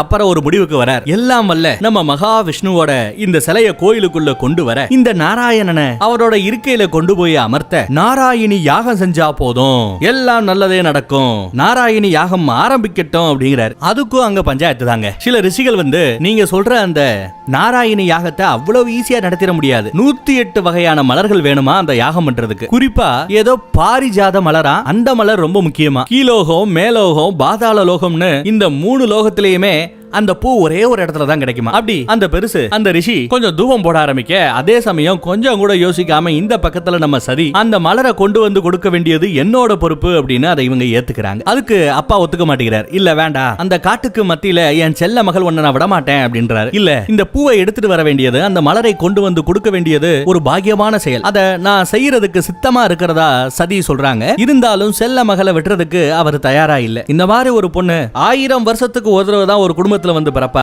அப்புறம் ஒரு முடிவுக்கு வரார். எல்லாம் வல்ல நம்ம மகாவிஷ்ணுவோட இந்த சிலைய கோயிலுக்குள்ள கொண்டு வர இந்த நாராயணனை அவரோட இருக்கையில கொண்டு போய் அமர்த்த நாராயணி யாகம் செஞ்சா போதும். எல்லாம் நல்லதே நடக்கும். நாராயணி யாகம் ஆரம்பிக்கட்டும் அப்படிங்கிறார். அதுக்கும் அங்க பஞ்சாயத்து தாங்க. சில ரிஷிகள் வந்து நீங்க சொல்ற அந்த நாராயணி யாகத்தை அவ்வளவு ஈஸியா நடத்திட முடியாது. நூத்தி எட்டு வகையான மலர்கள் வேணுமா அந்த யாகம் பண்றதுக்கு? குறிப்பா ஏதோ பாரிஜாத மலரா? அந்த மலர் ரொம்ப முக்கியமா. கீழோகம் மேலோகம் பாதாள லோகம்னு இந்த மூணு லோகத்திலயுமே அந்த பூ ஒரே ஒரு இடத்துல தான் கிடைக்குமா? அப்படி. அந்த பெருசு அந்த ரிஷி கொஞ்சம் தூபம் போட ஆரம்பிக்க அதே சமயம் கொஞ்சம் கூட யோசிக்காம இந்த பக்கத்துல நம்ம சதி அந்த மலரை கொண்டு வந்து கொடுக்க வேண்டியது என்னோட பொறுப்பு அப்படின்னு அதை இவங்க ஏத்துக்கிறாங்க. அதுக்கு அப்பா ஒத்துக்க மாட்டேங்கிறார். இல்ல வேண்டாம் அந்த காட்டுக்கு மத்தியில என் செல்ல மகள் ஒண்ணு நான் விட மாட்டேன் அப்படின்றாரு. இல்ல இந்த பூவை எடுத்துட்டு வர வேண்டியது அந்த மலரை கொண்டு வந்து கொடுக்க வேண்டியது ஒரு பாக்கியமான செயல். அத நான் செய்யறதுக்கு சித்தமா இருக்கிறதா சதி சொல்றாங்க. இருந்தாலும் செல்ல மகளை விட்டுறதுக்கு அவர் தயாரா இல்ல. இந்த மாதிரி ஒரு பொண்ணு ஆயிரம் வருஷத்துக்கு ஒரு தடவை தான் ஒரு குடும்பத்துல வந்து பிறப்பா?